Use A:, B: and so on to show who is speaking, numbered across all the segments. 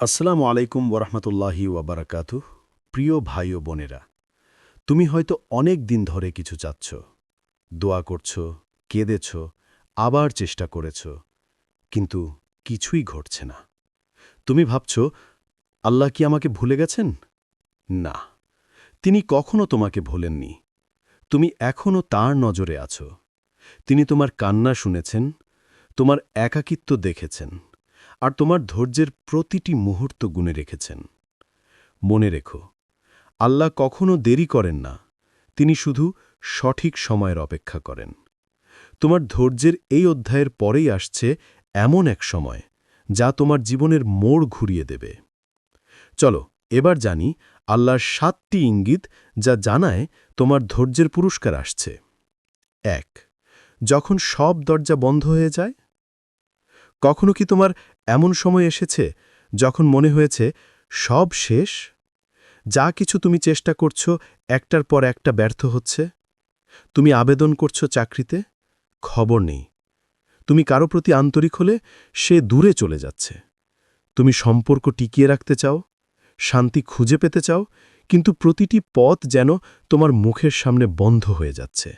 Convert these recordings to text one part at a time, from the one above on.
A: আসসালামু আলাইকুম ওরহমতুল্লাহি ওয়াবারাকাতু। প্রিয় ভাই ও বোনেরা, তুমি হয়তো অনেক দিন ধরে কিছু চাচ্ছ, দোয়া করছ, কেঁদেছ, আবার চেষ্টা করেছ, কিন্তু কিছুই ঘটছে না। তুমি ভাবছ, আল্লাহ কি আমাকে ভুলে গেছেন? না, তিনি কখনো তোমাকে ভোলেননি। তুমি এখনও তার নজরে আছো। তিনি তোমার কান্না শুনেছেন, তোমার একাকিত্ব দেখেছেন। আর তোমার ধৈর্যের প্রতিটি মুহূর্ত গুণে রেখেছেন। মনে রেখো, আল্লাহ কখনো দেরি করেন না, তিনি শুধু সঠিক সময়ের অপেক্ষা করেন। তোমার ধৈর্যের এই অধ্যায়ের পরেই আসছে এমন এক সময়, যা তোমার জীবনের মোড় ঘুরিয়ে দেবে। চলো, এবার জানি আল্লাহর সাতটি ইঙ্গিত যা জানায় তোমার ধৈর্যের পুরস্কার আসছে। এক, যখন সব দরজা বন্ধ হয়ে যায়? কখনো কি তোমার এমন সময় এসেছে যখন মনে হয়েছে, সব শেষ? যা কিছু তুমি চেষ্টা করছ, একটার পর একটা ব্যর্থ হচ্ছে? তুমি আবেদন করছ চাকরিতে? খবর নেই। তুমি কারও প্রতি আন্তরিক হলে সে দূরে চলে যাচ্ছে। তুমি সম্পর্ক টিকিয়ে রাখতে চাও, শান্তি খুঁজে পেতে চাও, কিন্তু প্রতিটি পথ যেন তোমার মুখের সামনে বন্ধ হয়ে যাচ্ছে।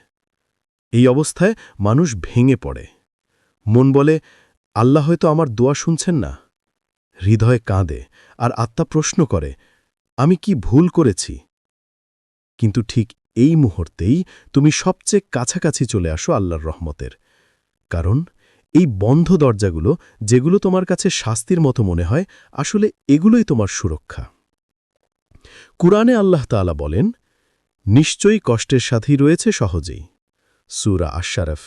A: এই অবস্থায় মানুষ ভেঙে পড়ে। মন বলে আল্লাহ হয়তো আমার দোয়া শুনছেন না। হৃদয় কাঁদে আর আত্মা প্রশ্ন করে, আমি কি ভুল করেছি? কিন্তু ঠিক এই মুহূর্তেই তুমি সবচেয়ে কাছাকাছি চলে আসো আল্লাহর রহমতের। কারণ এই বন্ধ দরজাগুলো, যেগুলো তোমার কাছে শাস্তির মতো মনে হয়, আসলে এগুলোই তোমার সুরক্ষা। কুরআনে আল্লাহ তাআলা বলেন, নিশ্চয়ই কষ্টের সাথেই রয়েছে সহজেই। সুরা আশারফ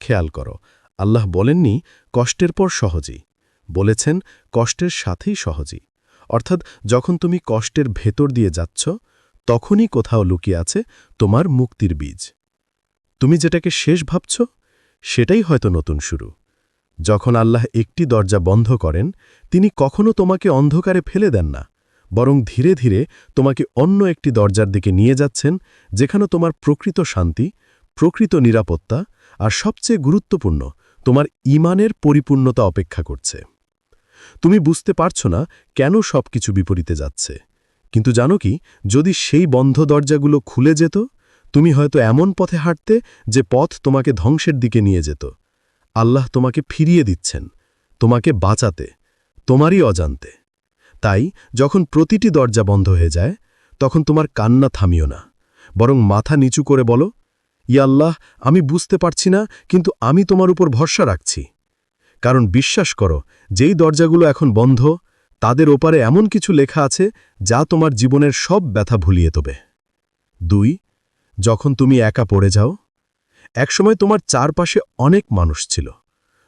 A: খেয়াল করো আল্লাহ বলেননি, কষ্টের পর সহজেই। বলেছেন, কষ্টের সাথেই সহজেই। অর্থাৎ, যখন তুমি কষ্টের ভেতর দিয়ে যাচ্ছ, তখনই কোথাও লুকিয়ে আছে তোমার মুক্তির বীজ। তুমি যেটাকে শেষ ভাবছ, সেটাই হয়তো নতুন শুরু। যখন আল্লাহ একটি দরজা বন্ধ করেন, তিনি কখনো তোমাকে অন্ধকারে ফেলে দেন না, বরং ধীরে ধীরে তোমাকে অন্য একটি দরজার দিকে নিয়ে যাচ্ছেন, যেখানে তোমার প্রকৃত শান্তি, প্রকৃত নিরাপত্তা আর সবচেয়ে গুরুত্বপূর্ণ তোমার ইমানের পরিপূর্ণতা অপেক্ষা করছে। তুমি বুঝতে পারছ না কেন সবকিছু বিপরীতে যাচ্ছে। কিন্তু জানো কি, যদি সেই বন্ধ দরজাগুলো খুলে যেত, তুমি হয়তো এমন পথে হাঁটতে যে পথ তোমাকে ধ্বংসের দিকে নিয়ে যেত। আল্লাহ তোমাকে ফিরিয়ে দিচ্ছেন, তোমাকে বাঁচাতে, তোমারই অজান্তে। তাই যখন প্রতিটি দরজা বন্ধ হয়ে যায়, তখন তোমার কান্না থামিও না, বরং মাথা নিচু করে বলো ইয়াল্লাহ আমি বুঝতে পারছি না, কিন্তু আমি তোমার উপর ভরসা রাখছি। কারণ বিশ্বাস করো, যেই দরজাগুলো এখন বন্ধ, তাদের ওপারে এমন কিছু লেখা আছে, যা তোমার জীবনের সব ব্যথা ভুলিয়ে তবে। দুই, যখন তুমি একা পড়ে যাও, একসময় তোমার চারপাশে অনেক মানুষ ছিল।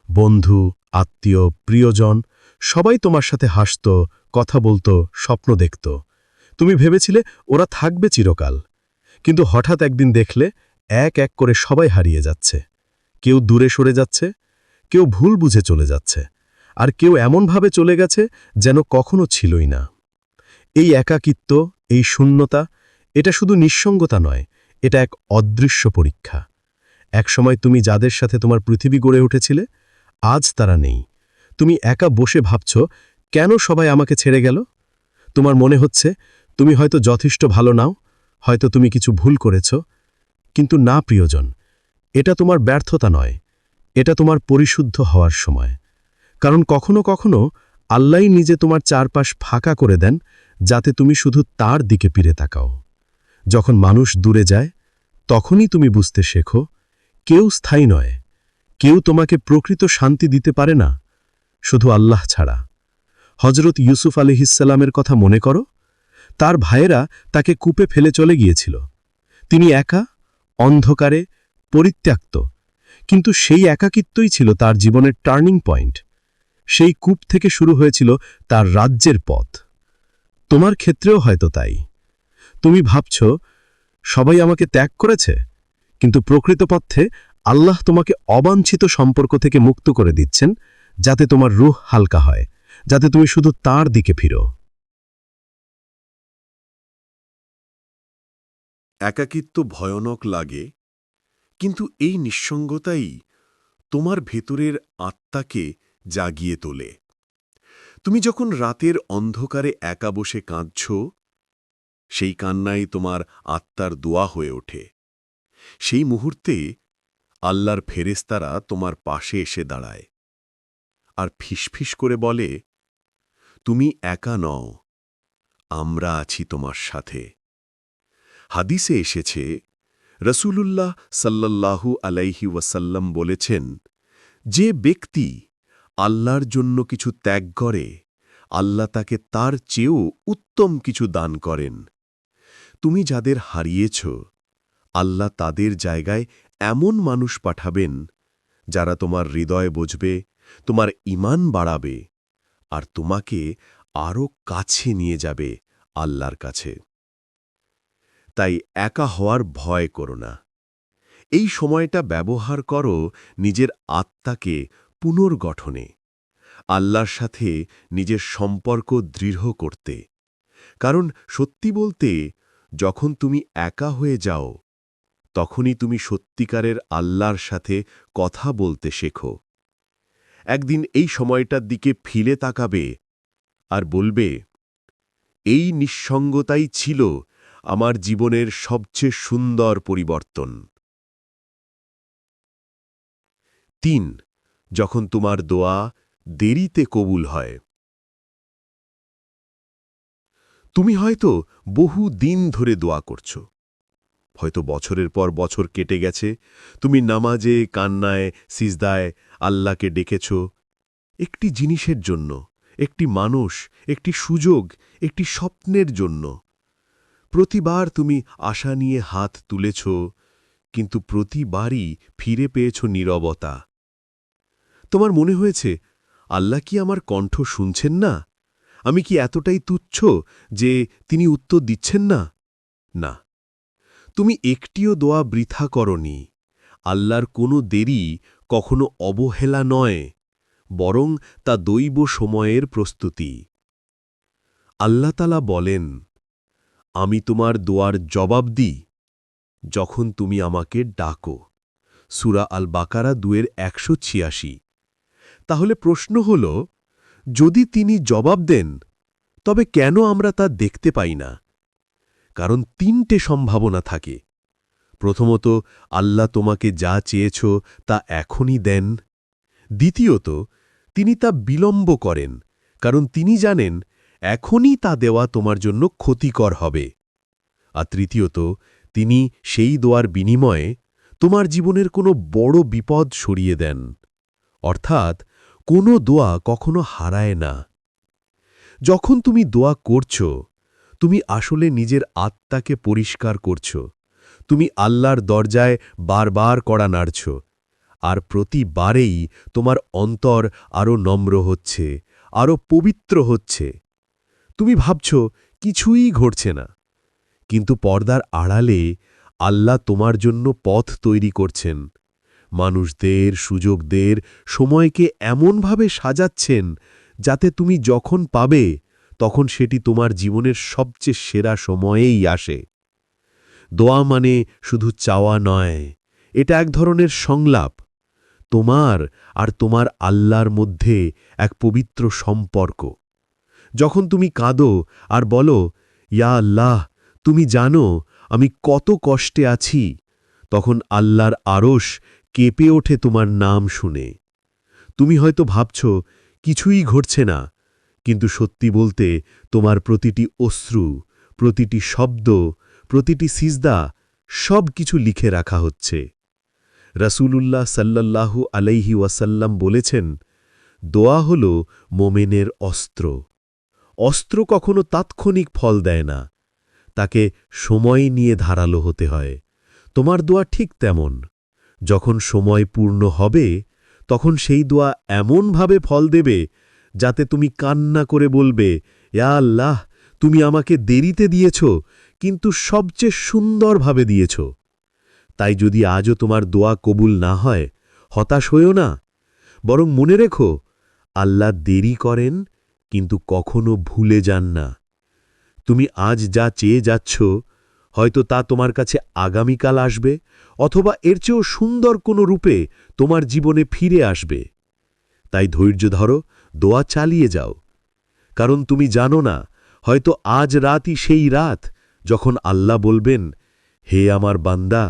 A: বন্ধু, আত্মীয়, প্রিয়জন, সবাই তোমার সাথে হাসত, কথা বলতো, স্বপ্ন দেখত। তুমি ভেবেছিলে, ওরা থাকবে চিরকাল। কিন্তু হঠাৎ একদিন দেখলে এক এক করে সবাই হারিয়ে যাচ্ছে। কেউ দূরে সরে যাচ্ছে, কেউ ভুল বুঝে চলে যাচ্ছে, আর কেউ এমনভাবে চলে গেছে যেন কখনো ছিলই না। এই একাকিত্ব, এই শূন্যতা, এটা শুধু নিঃসঙ্গতা নয়, এটা এক অদৃশ্য পরীক্ষা। একসময় তুমি যাদের সাথে তোমার পৃথিবী গড়ে উঠেছিলে, আজ তারা নেই। তুমি একা বসে ভাবছ, কেন সবাই আমাকে ছেড়ে গেল? তোমার মনে হচ্ছে, তুমি হয়তো যথেষ্ট ভালো নাও, হয়তো তুমি কিছু ভুল করেছ কিন্তু না, প্রিয়জন, এটা তোমার ব্যর্থতা নয়, এটা তোমার পরিশুদ্ধ হওয়ার সময়। কারণ কখনো কখনো আল্লাহ নিজে তোমার চারপাশ ফাঁকা করে দেন, যাতে তুমি শুধু তার দিকে পিরে তাকাও। যখন মানুষ দূরে যায়, তখনই তুমি বুঝতে শেখো, কেউ স্থায়ী নয়, কেউ তোমাকে প্রকৃত শান্তি দিতে পারে না, শুধু আল্লাহ ছাড়া। হজরত ইউসুফ আলিহিসাল্লামের কথা মনে করো, তার ভাইয়েরা তাকে কূপে ফেলে চলে গিয়েছিল। তিনি একা অন্ধকারে পরিত্যক্ত। কিন্তু সেই একাকিত্বই ছিল তার জীবনের টার্নিং পয়েন্ট। সেই কূপ থেকে শুরু হয়েছিল তার রাজ্যের পথ। তোমার ক্ষেত্রেও হয়তো তাই। তুমি ভাবছ, সবাই আমাকে ত্যাগ করেছে? কিন্তু প্রকৃতপক্ষে আল্লাহ তোমাকে অবাঞ্ছিত সম্পর্ক থেকে মুক্ত করে দিচ্ছেন, যাতে তোমার রুহ হালকা হয়, যাতে তুমি শুধু তার দিকে ফিরো।
B: একাকিত্ব ভয়ানক লাগে, কিন্তু এই নিঃসঙ্গতাই তোমার ভেতরের আত্মাকে জাগিয়ে তোলে। তুমি যখন রাতের অন্ধকারে একা বসে কাঁদছ, সেই কান্নাই তোমার আত্মার দোয়া হয়ে ওঠে। সেই মুহূর্তে আল্লাহর ফেরেস্তারা তোমার পাশে এসে দাঁড়ায় আর ফিসফিস করে বলে, তুমি একা নও, আমরা আছি তোমার সাথে। হাদিসে এসেছে, রসূলুল্লাহ সাল্লাল্লাহু আলাইহি ওয়াসাল্লাম বলেছেন, যে ব্যক্তি আল্লাহর জন্য কিছু ত্যাগ করে, আল্লাহ তাকে তার চেয়েও উত্তম কিছু দান করেন। তুমি যাদের হারিয়েছ, আল্লাহ তাদের জায়গায় এমন মানুষ পাঠাবেন, যারা তোমার হৃদয় বুঝবে, তোমার ইমান বাড়াবে, আর তোমাকে আরও কাছে নিয়ে যাবে আল্লাহর কাছে। তাই একা হওয়ার ভয় করো না। এই সময়টা ব্যবহার করো নিজের আত্মাকে পুনর্গঠনে, আল্লাহর সাথে নিজের সম্পর্ক দৃঢ় করতে। কারণ সত্যি বলতে, যখন তুমি একা হয়ে যাও, তখনই তুমি সত্যিকারের আল্লাহর সাথে কথা বলতে শেখো। একদিন এই সময়টার দিকে ফিরে তাকাবে আর বলবে, এই নিঃসঙ্গতাই ছিল আমার জীবনের সবচেয়ে সুন্দর পরিবর্তন। তিন, যখন তোমার দোয়া দেরিতে কবুল হয়। তুমি হয়তো বহু দিন ধরে দোয়া করছ। হয়তো বছরের পর বছর কেটে গেছে, তুমি নামাজে, কান্নায়, সিজদায় আল্লাহকে ডেকেছ। একটি জিনিসের জন্য, একটি মানুষ, একটি সুযোগ, একটি স্বপ্নের জন্য। প্রতিবার তুমি আশা নিয়ে হাত তুলেছ, কিন্তু প্রতিবারই ফিরে পেয়েছ নীরবতা। তোমার মনে হয়েছে, আল্লাহ কি আমার কণ্ঠ শুনছেন না? আমি কি এতটাই তুচ্ছ যে তিনি উত্তর দিচ্ছেন না? না। তুমি একটিও দোয়া বৃথা করনি। আল্লাহর কোনো দেরি কখনো অবহেলা নয়, বরং তা দৈব সময়ের প্রস্তুতি। আল্লাহতালা বলেন আমি তোমার দোয়ার জবাব দিই, যখন তুমি আমাকে ডাকো। সুরা আল বাকারা দুয়ের একশো ছিয়াশি। তাহলে প্রশ্ন হল, যদি তিনি জবাব দেন, তবে কেন আমরা তা দেখতে পাই না? কারণ তিনটে সম্ভাবনা থাকে। প্রথমত, আল্লাহ তোমাকে যা চেয়েছ তা এখনই দেন। দ্বিতীয়ত, তিনি তা বিলম্ব করেন, কারণ তিনি জানেন এখনই তা দেওয়া তোমার জন্য ক্ষতিকর হবে। আর তৃতীয়ত, তিনি সেই দোয়ার বিনিময়ে তোমার জীবনের কোনো বড় বিপদ সরিয়ে দেন। অর্থাৎ, কোনো দোয়া কখনো হারায় না। যখন তুমি দোয়া করছ, তুমি আসলে নিজের আত্মাকে পরিষ্কার করছ। তুমি আল্লাহর দরজায় বারবার কড়া নাড়ছ। আর প্রতিবারেই তোমার অন্তর আরও নম্র হচ্ছে আরও পবিত্র হচ্ছে। তুমি ভাবছ, কিছুই ঘটছে না। কিন্তু পর্দার আড়ালে আল্লাহ তোমার জন্য পথ তৈরি করছেন। মানুষদের, সুযোগদের, সময়কে এমনভাবে সাজাচ্ছেন যাতে তুমি যখন পাবে, তখন সেটি তোমার জীবনের সবচেয়ে সেরা সময়েই আসে। দোয়া মানে শুধু চাওয়া নয়, এটা এক ধরনের সংলাপ। তোমার আর তোমার আল্লাহর মধ্যে এক পবিত্র সম্পর্ক। যখন তুমি কাঁদো আর বলো, ইয়া আল্লাহ, তুমি জানো আমি কত কষ্টে আছি, তখন আল্লাহর আরশ কেঁপে ওঠে তোমার নাম শুনে। তুমি হয়তো ভাবছ, কিছুই ঘটছে না। কিন্তু সত্যি বলতে তোমার প্রতিটি অশ্রু, প্রতিটি শব্দ, প্রতিটি সিজদা সব কিছু লিখে রাখা হচ্ছে। রাসূলুল্লাহ সাল্লাল্লাহু আলাইহি ওয়াসাল্লাম বলেছেন, দোয়া হল মোমেনের অস্ত্র। অস্ত্র কখনো তাৎক্ষণিক ফল দেয় না। তাকে সময় নিয়ে ধারালো হতে হয়। তোমার দোয়া ঠিক তেমন। যখন সময় পূর্ণ হবে, তখন সেই দোয়া এমনভাবে ফল দেবে, যাতে তুমি কান্না করে বলবে, ইয়া আল্লাহ, তুমি আমাকে দেরিতে দিয়েছ, কিন্তু সবচেয়ে সুন্দরভাবে দিয়েছ। তাই যদি আজও তোমার দোয়া কবুল না হয়, হতাশ হইও না। বরং মনে রেখো, আল্লাহ দেরি করেন কিন্তু কখনো ভুলে যান না। তুমি আজ যা চেয়ে যাচ্ছ, হয়তো তা তোমার কাছে আগামীকাল আসবে, অথবা এর চেয়েও সুন্দর কোনো রূপে তোমার জীবনে ফিরে আসবে। তাই ধৈর্য ধরো, দোয়া চালিয়ে যাও। কারণ তুমি জানো না, হয়তো আজ রাতই সেই রাত যখন আল্লাহ বলবেন, হে আমার বান্দা,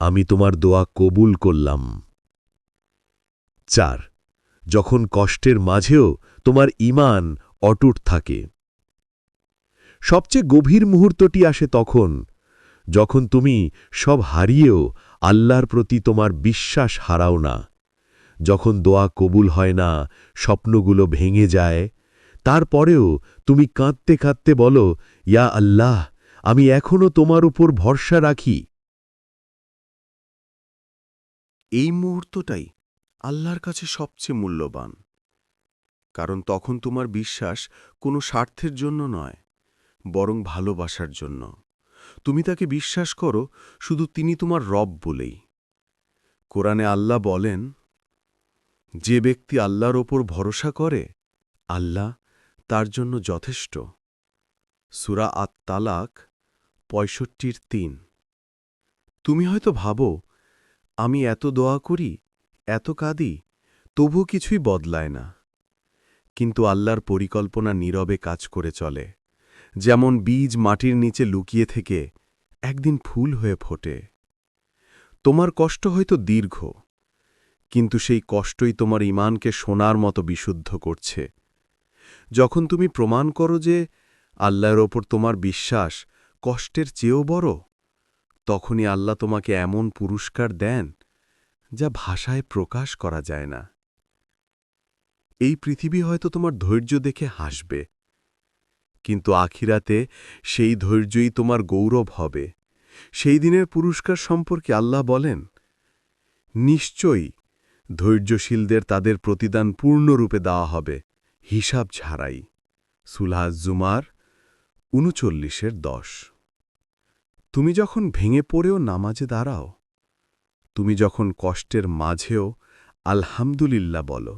B: আমি তোমার দোয়া কবুল করলাম। চার যখন কষ্টের মাঝেও তোমার ইমান অটুট থাকে। সবচেয়ে গভীর মুহূর্তটি আসে তখন, যখন তুমি সব হারিয়েও আল্লাহর প্রতি তোমার বিশ্বাস হারাও না। যখন দোয়া কবুল হয় না, স্বপ্নগুলো ভেঙে যায়, তারপরেও তুমি কাঁদতে কাঁদতে বলো, ইয়া আল্লাহ, আমি এখনও তোমার উপর ভরসা রাখি।
C: এই মুহূর্তটাই আল্লাহর কাছে সবচেয়ে মূল্যবান। কারণ তখন তোমার বিশ্বাস কোনো স্বার্থের জন্য নয়, বরং ভালোবাসার জন্য। তুমি তাকে বিশ্বাস করো, শুধু তিনি তোমার রব বলেই। কোরআনে আল্লাহ বলেন, যে ব্যক্তি আল্লাহর ওপর ভরসা করে, আল্লাহ তার জন্য যথেষ্ট। সুরা আত তালাক পঁয়ষট্টির তিন। তুমি হয়তো ভাবো, আমি এত দোয়া করি এত কাঁদি তবু কিছুই বদলায় না। কিন্তু আল্লাহর পরিকল্পনা নীরবে কাজ করে চলে, যেমন বীজ মাটির নিচে লুকিয়ে থেকে একদিন ফুল হয়ে ফোটে। তোমার কষ্ট হয়তো দীর্ঘ, কিন্তু সেই কষ্টই তোমার ইমানকে সোনার মতো বিশুদ্ধ করছে। যখন তুমি প্রমাণ করো যে আল্লাহর ওপর তোমার বিশ্বাস কষ্টের চেয়েও বড়, তখনই আল্লাহ তোমাকে এমন পুরস্কার দেন যা ভাষায় প্রকাশ করা যায় না। এই পৃথিবী হয়তো তোমার ধৈর্য দেখে হাসবে, কিন্তু আখিরাতে সেই ধৈর্যই তোমার গৌরব হবে। সেই দিনের পুরস্কার সম্পর্কে আল্লাহ বলেন, নিশ্চয়ই ধৈর্যশীলদের তাদের প্রতিদান পূর্ণরূপে দেওয়া হবে। হিসাব ছাড়াই। সুলহাজ জুমার উনচল্লিশের দশ। তুমি যখন ভেঙে পড়েও নামাজে দাঁড়াও তুমি যখন কষ্টের মাঝেও আলহামদুলিল্লাহ বলো,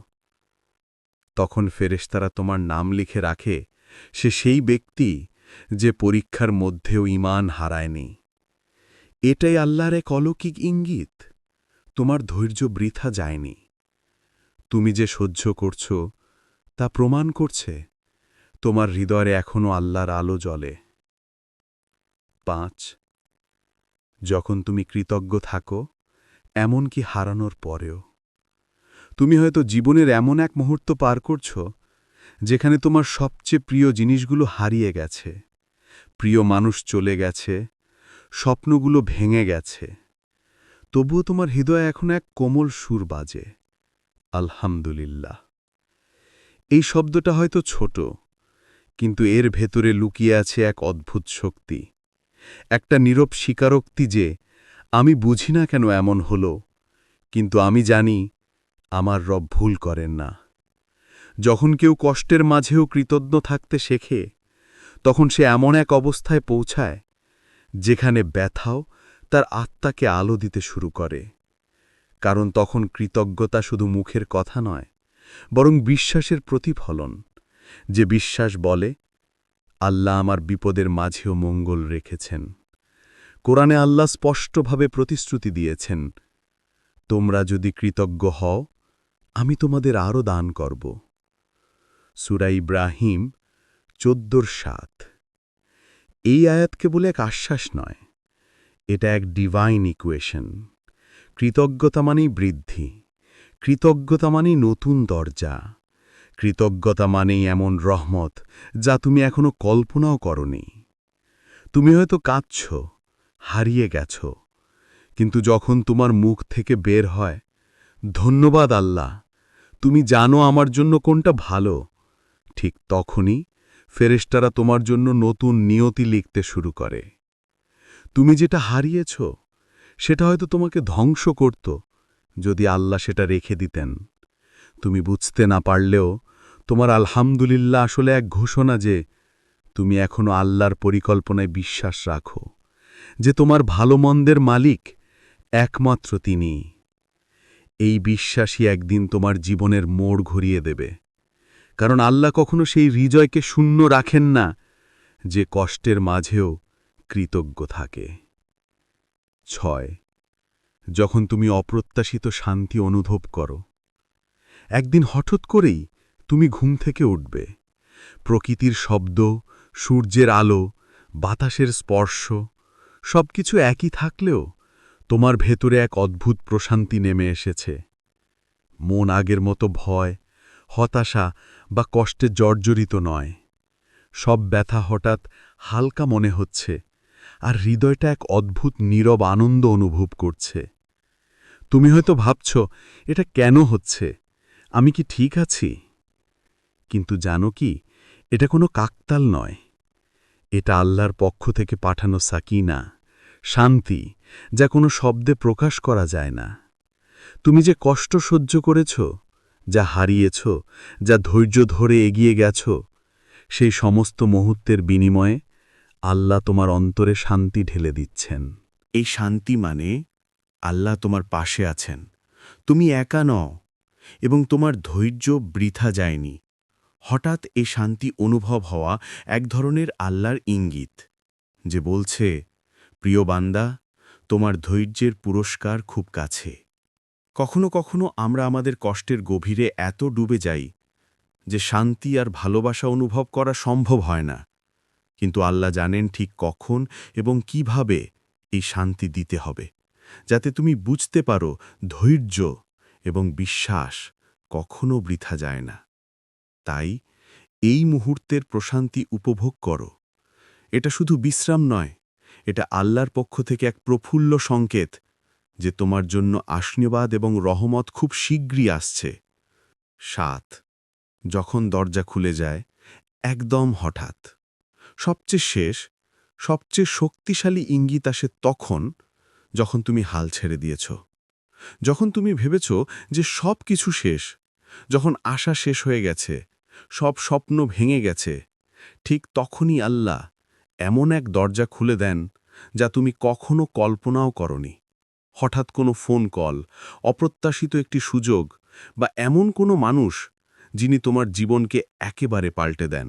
C: তখন ফেরেশতারা তোমার নাম লিখে রাখে, সে সেই ব্যক্তি যে পরীক্ষার মধ্যেও ইমান হারায়নি। এটাই আল্লাহর এক অলৌকিক ইঙ্গিত, তোমার ধৈর্য বৃথা যায়নি। তুমি যে সহ্য করছ, তা প্রমাণ করছে, তোমার হৃদয়ে এখনও আল্লাহর আলো জ্বলে। পাঁচ, যখন তুমি কৃতজ্ঞ থাকো এমনকি হারানোর পরেও। তুমি হয়তো জীবনের এমন এক মুহূর্ত পার করছ, যেখানে তোমার সবচেয়ে প্রিয় জিনিসগুলো হারিয়ে গেছে। প্রিয় মানুষ চলে গেছে, স্বপ্নগুলো ভেঙে গেছে। তবুও তোমার হৃদয় এখন এক কোমল সুর বাজে, আলহামদুলিল্লাহ। এই শব্দটা হয়তো ছোট, কিন্তু এর ভেতরে লুকিয়ে আছে এক অদ্ভুত শক্তি, একটা নীরব স্বীকারোক্তি যে আমি বুঝি না কেন এমন হল, কিন্তু আমি জানি আমার রব ভুল করেন না। যখন কেউ কষ্টের মাঝেও কৃতজ্ঞ থাকতে শেখে, তখন সে এমন এক অবস্থায় পৌঁছায়, যেখানে ব্যথাও তার আত্মাকে আলো দিতে শুরু করে। কারণ তখন কৃতজ্ঞতা শুধু মুখের কথা নয়, বরং বিশ্বাসের প্রতিফলন। যে বিশ্বাস বলে, আল্লাহ আমার বিপদের মাঝেও মঙ্গল রেখেছেন। কোরআনে আল্লাহ স্পষ্টভাবে প্রতিশ্রুতি দিয়েছেন, তোমরা যদি কৃতজ্ঞ হও, আমি তোমাদের আরও দান করব। সুরা ইব্রাহিম, চোদ্দোর সাত। এই আয়াত কেবল এক আশ্বাস নয়, এটা এক ডিভাইন ইকুয়েশন কৃতজ্ঞতা মানেই বৃদ্ধি, কৃতজ্ঞতা মানেই নতুন দরজা, কৃতজ্ঞতা মানেই এমন রহমত যা তুমি এখনও কল্পনাও করনি। তুমি হয়তো কাঁদছ হারিয়ে গেছ। কিন্তু যখন তোমার মুখ থেকে বের হয়, ধন্যবাদ আল্লাহ, তুমি জানো আমার জন্য কোনটা ভালো। ঠিক তখনই ফেরেশতারা তোমার জন্য নতুন নিয়তি লিখতে শুরু করে। তুমি যেটা হারিয়েছ, সেটা হয়তো তোমাকে ধ্বংস করত, যদি আল্লাহ সেটা রেখে দিতেন। তুমি বুঝতে না পারলেও তোমার আলহামদুলিল্লাহ আসলে এক ঘোষণা যে, তুমি এখনও আল্লাহর পরিকল্পনায় বিশ্বাস রাখো। যে তোমার ভালো মন্দের মালিক, একমাত্র তিনি। এই বিশ্বাসই একদিন তোমার জীবনের মোড় ঘুরিয়ে দেবে। কারণ আল্লাহ কখনো সেই হৃদয়কে শূন্য রাখেন না, যে কষ্টের মাঝেও কৃতজ্ঞ থাকে। ছয়, যখন তুমি অপ্রত্যাশিত শান্তি অনুভব করো, একদিন হঠাৎ করেই তুমি ঘুম থেকে উঠবে।
B: প্রকৃতির শব্দ, সূর্যের আলো, বাতাসের স্পর্শ সবকিছু একই থাকলেও তোমার ভেতরে এক অদ্ভুত প্রশান্তি নেমে এসেছে। মন আগের মতো ভয়, হতাশা বা কষ্টে জর্জরিত নয়। সব ব্যথা হঠাৎ হালকা মনে হচ্ছে আর হৃদয়টা এক অদ্ভুত নীরব আনন্দ অনুভব করছে। তুমি হয়তো ভাবছ, এটা কেন হচ্ছে? আমি কি ঠিক আছি? কিন্তু জানো কি, এটা কোনো কাকতাল নয়। এটা আল্লাহর পক্ষ থেকে পাঠানো সাকিনা, শান্তি, যা কোনো শব্দে প্রকাশ করা যায় না। তুমি যে কষ্ট সহ্য করেছ, যা হারিয়েছ, যা ধৈর্য ধরে এগিয়ে গেছ, সেই সমস্ত মুহূর্তের বিনিময়ে আল্লাহ তোমার অন্তরে শান্তি ঢেলে দিচ্ছেন।
C: এই শান্তি মানে আল্লাহ তোমার পাশে আছেন। তুমি একা নও এবং তোমার ধৈর্য বৃথা যায়নি। হঠাৎ এই শান্তি অনুভব হওয়া এক ধরনের আল্লাহর ইঙ্গিত, যে বলছে, প্রিয় বান্দা, তোমার ধৈর্যের পুরস্কার খুব কাছে। কখনো কখনো আমরা আমাদের কষ্টের গভীরে এত ডুবে যাই যে শান্তি আর ভালোবাসা অনুভব করা সম্ভব হয় না। কিন্তু আল্লাহ জানেন ঠিক কখন এবং কীভাবে এই শান্তি দিতে হবে, যাতে তুমি বুঝতে পারো ধৈর্য এবং বিশ্বাস কখনো বৃথা যায় না। তাই এই মুহূর্তের প্রশান্তি উপভোগ করো। এটা শুধু বিশ্রাম নয়, এটা আল্লাহর পক্ষ থেকে এক প্রফুল্ল সংকেত যে তোমার জন্য আশীর্বাদ এবং রহমত খুব শীঘ্রই আসছে। সাত, যখন দরজা খুলে যায়, একদম হঠাৎ, সবচেয়ে শেষ, সবচেয়ে শক্তিশালী ইঙ্গিত আসে তখন যখন তুমি হাল ছেড়ে দিয়েছ। যখন তুমি ভেবেছ যে সব কিছু শেষ, যখন আশা শেষ হয়ে গেছে সব স্বপ্ন ভেঙে গেছে। ঠিক তখনই আল্লাহ এমন এক দরজা খুলে দেন, যা তুমি কখনো কল্পনাও করনি। হঠাৎ কোনো ফোন কল, অপ্রত্যাশিত একটি সুযোগ, বা এমন কোনো মানুষ, যিনি তোমার জীবনকে একেবারে পাল্টে দেন।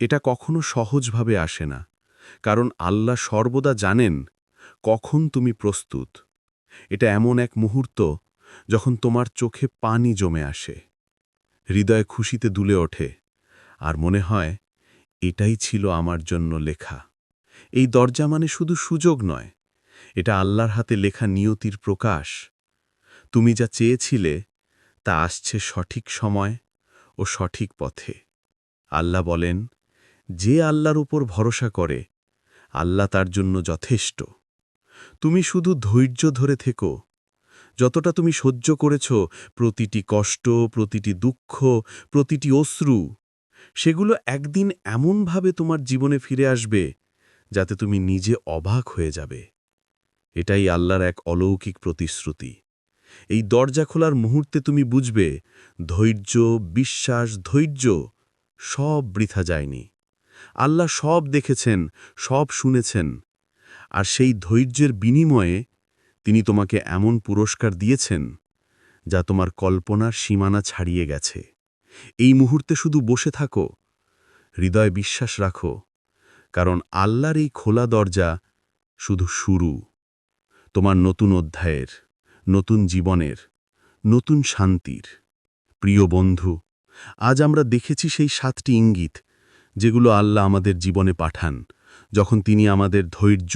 C: এটা কখনো সহজভাবে আসে না, কারণ আল্লাহ সর্বদা জানেন কখন তুমি প্রস্তুত। এটা এমন এক মুহূর্ত, যখন তোমার চোখে পানি জমে আসে। হৃদয় খুশিতে দুলে ওঠে, আর মনে হয়, এটাই ছিল আমার জন্য লেখা। এই দরজা মানে শুধু সুযোগ নয়, এটা আল্লাহর হাতে লেখা নিয়তির প্রকাশ। তুমি যা চেয়েছিলে, তা আসছে সঠিক সময় ও সঠিক পথে। আল্লাহ বলেন, যে আল্লাহর উপর ভরসা করে, আল্লাহ তার জন্য যথেষ্ট। তুমি শুধু ধৈর্য ধরে থেকো যতটা তুমি সহ্য করেছ, প্রতিটি কষ্ট, প্রতিটি দুঃখ, প্রতিটি অশ্রু, সেগুলো একদিন এমনভাবে তোমার জীবনে ফিরে আসবে যাতে তুমি নিজে অবাক হয়ে যাবে। এটাই আল্লাহর এক অলৌকিক প্রতিশ্রুতি। এই দরজা খোলার মুহূর্তে তুমি বুঝবে, ধৈর্য, বিশ্বাস, ধৈর্য সব বৃথা যায়নি। আল্লাহ সব দেখেছেন, সব শুনেছেন। আর সেই ধৈর্যের বিনিময়ে তিনি তোমাকে এমন পুরস্কার দিয়েছেন, যা তোমার কল্পনার সীমানা ছাড়িয়ে গেছে। এই মুহূর্তে শুধু বসে থাকো, হৃদয় বিশ্বাস রাখো, কারণ আল্লাহর এই খোলা দরজা শুধু শুরু। তোমার নতুন অধ্যায়ের, নতুন জীবনের, নতুন শান্তির। প্রিয় বন্ধু, আজ আমরা দেখেছি সেই সাতটি ইঙ্গিত, যেগুলো আল্লাহ আমাদের জীবনে পাঠান, যখন তিনি আমাদের ধৈর্য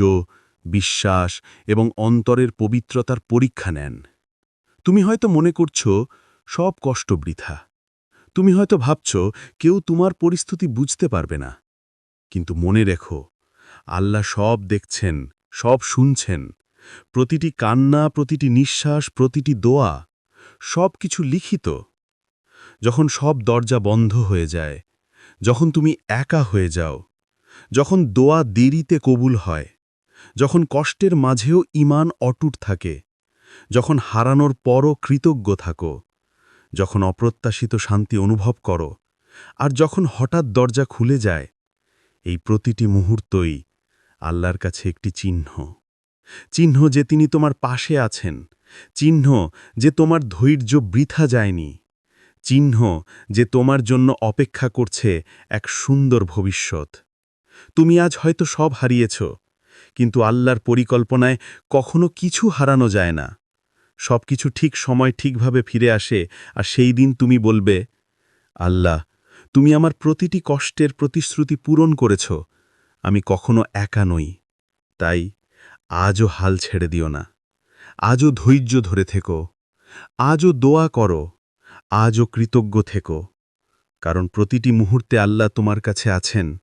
C: বিশ্বাস এবং অন্তরের পবিত্রতার পরীক্ষা নেন। তুমি হয়তো মনে করছ, সব কষ্ট বৃথা। তুমি হয়তো ভাবছ, কেউ তোমার পরিস্থিতি বুঝতে পারবে না। কিন্তু মনে রেখো, আল্লাহ সব দেখছেন, সব শুনছেন। প্রতিটি কান্না, প্রতিটি নিঃশ্বাস, প্রতিটি দোয়া, সব কিছু লিখিত। যখন সব দরজা বন্ধ হয়ে যায়, যখন তুমি একা হয়ে যাও, যখন দোয়া দেরিতে কবুল হয় যখন কষ্টের মাঝেও ইমান অটুট থাকে, যখন হারানোর পরও কৃতজ্ঞ থাকো, যখন অপ্রত্যাশিত শান্তি অনুভব করো, আর যখন হঠাৎ দরজা খুলে যায়, এই প্রতিটি মুহূর্তই আল্লাহর কাছে একটি চিহ্ন। চিহ্ন যে তিনি তোমার পাশে আছেন, চিহ্ন যে তোমার ধৈর্য বৃথা যায়নি, চিহ্ন যে তোমার জন্য অপেক্ষা করছে এক সুন্দর ভবিষ্যৎ। তুমি আজ হয়তো সব হারিয়েছ কিন্তু আল্লাহর পরিকল্পনায় কখনো কিছু হারানো যায় না। সব কিছু ঠিক সময় ঠিকভাবে ফিরে আসে আর সেই দিন তুমি বলবে, আল্লাহ,
A: তুমি আমার প্রতিটি কষ্টের প্রতিশ্রুতি পূরণ করেছ। আমি কখনো একা নই। তাই আজও হাল ছেড়ে দিও না। আজও ধৈর্য ধরে থেকো। আজও দোয়া করো। আজও কৃতজ্ঞ থেকো। কারণ প্রতিটি মুহূর্তে আল্লাহ তোমার কাছে আছেন।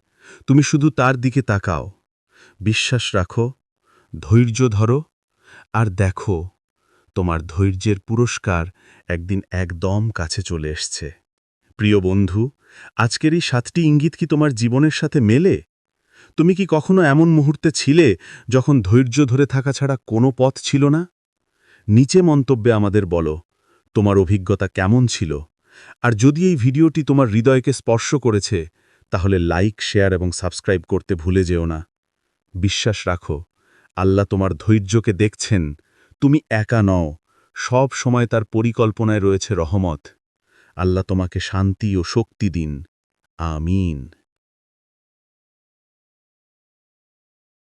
A: তুমি শুধু তার দিকে তাকাও। বিশ্বাস রাখো, ধৈর্য ধরো আর দেখো, তোমার ধৈর্যের পুরস্কার একদিন একদম কাছে চলে এসছে। প্রিয় বন্ধু, আজকের এই সাতটি ইঙ্গিত কি তোমার জীবনের সাথে মেলে? তুমি কি কখনো এমন মুহূর্তে ছিলে যখন ধৈর্য ধরে থাকা ছাড়া কোনো পথ ছিল না? নিচে মন্তব্যে আমাদের বলো, তোমার অভিজ্ঞতা কেমন ছিল? আর যদি এই ভিডিওটি তোমার হৃদয়কে স্পর্শ করেছে, তাহলে লাইক, শেয়ার এবং সাবস্ক্রাইব করতে ভুলে যেও না। বিশ্বাস রাখো, আল্লাহ তোমার ধৈর্যকে দেখছেন, তুমি একা নও, সব সময় তার পরিকল্পনায় রয়েছে রহমত। আল্লাহ তোমাকে শান্তি ও শক্তি দিন। আমিন।